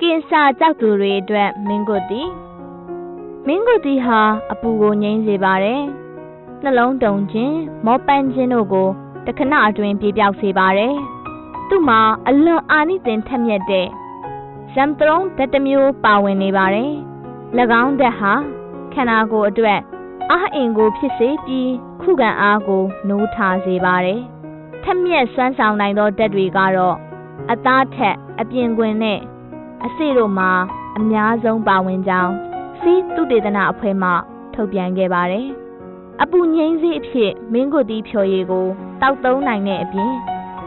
ကင်ဆာကြောက်သူတွေအတွက်မင်းကုတ်တီမင်းကုတ်တီဟာအပူကိုငြိမ်းစေပါတယ်နှလုံးတုန်ခြင်းမောပန်းခြင်းတို့ကိုတခဏအတွင်းပြေပြောက်စေပါတယ်သူ့မှာအလွန်အာနိသင်ထက်မြက်တဲ့ဇမ်တရုံးဓာတ်တစ်မျိုးပါဝင်နေပါတယ်၎င်းဓာတ်ဟာခန္ဓာကိုယ်အတွက်အားအင်ကိုဖြစ်စေပြီးခုခံအားကိုနိုးထစေပါတယ်ထက်မြက်စွမ်းဆောင်နိုင်သောဓာတ်တွေကတော့အသားထက်အပြင်ခွင်နဲ့ အစိတို့မှာအများဆုံးပါဝင်ကြောင်းစီးသုတေသနအဖွဲ့မှ ထုတ်ပြန်ခဲ့ပါတယ်။အပူငိမ့်စေးအဖြစ်မင်းကိုတီဖြော်ရည်ကိုတောက်သုံးနိုင်တဲ့အပြင်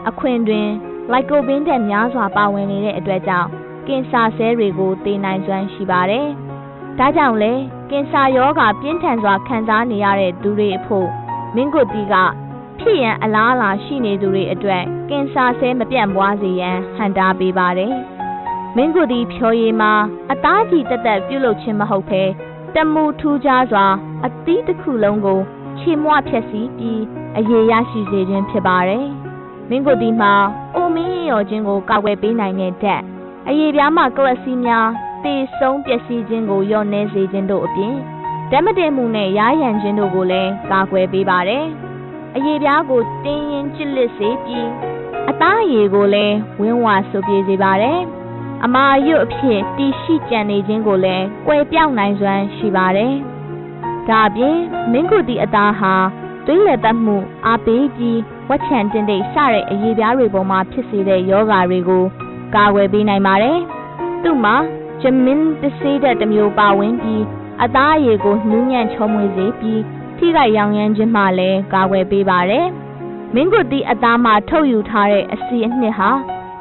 အခွင်တွင်လိုက်ကိုပင်တဲ့များစွာပါဝင်နေတဲ့အတွက်ကြောင့်ကင်ဆာဆဲတွေကိုသေနိုင်စွမ်းရှိပါတယ်။ဒါကြောင့်လေကင်ဆာရောဂါပြင်းထန်စွာခံစားနေရတဲ့သူတွေအဖို့မင်းကိုတီကဖြစ်ရန်အလားအလာရှိနေသူတွေအတွက်ကင်ဆာဆဲမပြန့်ပွားစေရန်ဟန်တာပေးပါတယ်။ မင်းကိုဒီဖြော်ရည်မှာအသားကြီးတက်တက်ပြုတ်လုခြင်းမဟုတ်ဘဲတမူထူးခြားစွာအသီးတစ်ခုလုံးကိုချေမွဖြက်စီးပြီးအရေရရှိစေခြင်းဖြစ်ပါတယ်။မင်းကိုဒီမှာအိုမင်းရောခြင်းကိုကာကွယ်ပေးနိုင်တဲ့ဓာတ်အရေပြားမှာကလပ်စီများတေဆုံးပျက်စီးခြင်းကိုလျော့နှဲစေခြင်းတို့အပြင်ဓာတ်မတည်မှုနဲ့ရားရန်ခြင်းတို့ကိုလည်းကာကွယ်ပေးပါတယ်။အရေပြားကိုတင်းရင်ကျစ်လစ်စေပြီးအသားအရေကိုလည်းဝင်းဝါဆုပ်ပြေစေပါတယ်။ အမာရွတ်အဖြစ်တီရှိကြံနေခြင်းကိုလည်းကွယ်ပြောင်းနိုင်စွမ်းရှိပါတယ်။ဒါအပြင်မင်းကုတီအသားဟာသွေးလက်သက်မှုအားပေးပြီးဝက်ချံတင်တိတ်စတဲ့အရေပြားတွေပေါ်မှာဖြစ်စေတဲ့ယောဂါတွေကိုကာကွယ်ပေးနိုင်ပါတယ်။သူ့မှာဂျမင်းတဆေးတဲ့တစ်မျိုးပါဝင်ပြီးအသားအရေကိုနှူးညံ့ချောမွေစေပြီးထိခိုက်ရောင်ရမ်းခြင်းမှလည်းကာကွယ်ပေးပါတယ်။မင်းကုတီအသားမှထုတ်ယူထားတဲ့အစီအနှစ်ဟာ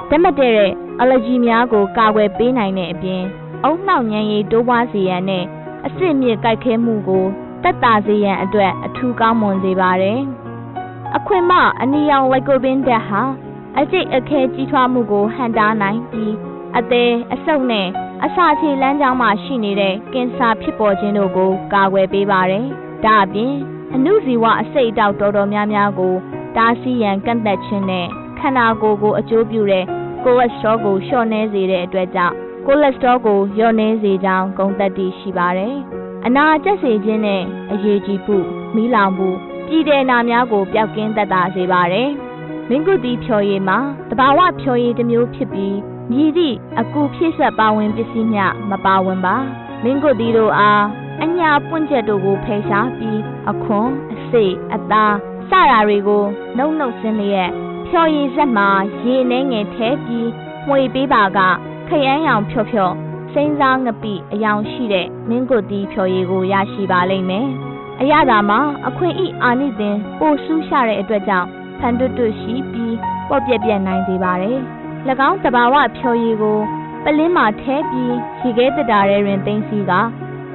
ဓမတ်တဲ့အလဂျီများကို ကာကွယ်ပေးနိုင်တဲ့အပြင်အုံနှောက်ညံရည်တိုးပွားစေရန်နဲ့အစစ်မြစ်ကြိုက်ခဲမှုကိုတက်တာစေရန်အတွက် အထူးကောင်းမွန်စေပါတယ်။အခွင့်မအနီရောင် လိုက်ကိုပင်တက်ဟာ အကျိတ်အခဲကြီးထွားမှုကို ဟန်တားနိုင်ပြီး အသေးအဆုပ်နဲ့ အစာချေလမ်းကြောင်းမှာရှိနေတဲ့ ကင်ဆာဖြစ်ပေါ်ခြင်းတို့ကို ကာကွယ်ပေးပါတယ်။ဒါအပြင်အနုဇီဝအစိတ်အတောက် တော်တော်များများကို တားဆီးရန် ကန့်သက်ခြင်းနဲ့ ခန္ဓာကိုယ်ကို အကျိုးပြုတဲ့ ကိုလက်စထရောကိုလျှော့နှဲစေတဲ့အတွက်ကြောင့်ကိုလက်စထရောကိုလျော့နှဲစေကြောင်းဂုဏ်သက်တည်ရှိပါတယ်။အနာကျက်စေခြင်းနဲ့အရေးကြီးမှုမီးလောင်မှုပြည်တဲ့နာများကိုပျောက်ကင်းသက်သာစေပါတယ်။မင်းကုတီဖြော်ရည်မှာတဘာဝဖြော်ရည်တစ်မျိုးဖြစ်ပြီးမြည်သည့်အကူဖြစ်ဆက်ပါဝင်ပစ္စည်းမျှမပါဝင်ပါ။မင်းကုတီတို့အားအညာပွင့်ချက်တို့ကိုဖယ်ရှားပြီးအခွန်အစိအသားစတာတွေကိုနှုတ်နှုတ်စင်းလျက် ဖြော်ရည်ဆက်မှာရေနှဲငယ်ထဲပြီးမှွေပေးပါကခရမ်းရောင်ဖြော့ဖြော့စိမ့်စားငပိအယောင်ရှိတဲ့မင်းကိုတီဖြော်ရည်ကိုရရှိပါလိမ့်မယ်။အရသာမှာအခွင့်ဤအာနိသင်ပိုဆူးရှာတဲ့အတွက်ကြောင့်ဖန်တွတ်တွတ်ရှိပြီးပေါ့ပြက်ပြက်နိုင်စေပါတယ်။၎င်းတဘာဝဖြော်ရည်ကိုပလင်းမှာထဲပြီးရေခဲတတာထဲတွင်တင်စီက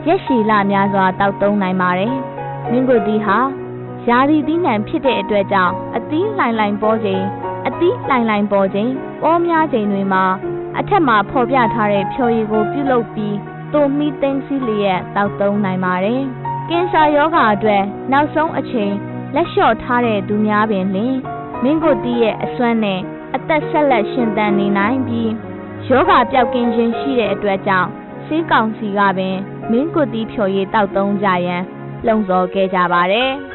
ရက်ရှည်လများစွာတောက်သုံးနိုင်ပါတယ်။မင်းကိုတီဟာ ယာရီသီးနှံဖြစ်တဲ့အတွက်ကြောင့်အသီးလှိုင်လှိုင်ပေါ်ခြင်းအသီးလှိုင်လှိုင်ပေါ်ခြင်းပေါ်များခြင်းတွေမှာအထက်မှာဖော်ပြထားတဲ့ဖြော်ရည်ကိုပြုလုပ်ပြီးတုံမီသိန်းစီလျက်တောက်သုံးနိုင်ပါတယ်။ကင်ဆာရောဂါအတွက်နောက်ဆုံးအချိန်လက်လျှော့ထားတဲ့သူများပင်လင်မင်းကိုတီးရဲ့အစွမ်းနဲ့အသက်ဆက်လက်ရှင်သန်နေနိုင်ပြီးယောဂပျောက်ကင်းခြင်းရှိတဲ့အတွက်ကြောင့်စေးကောင်စီကပင်မင်းကိုတီးဖြော်ရည်တောက်သုံးကြရန်လှုံ့ဆော်ခဲ့ကြပါတယ်။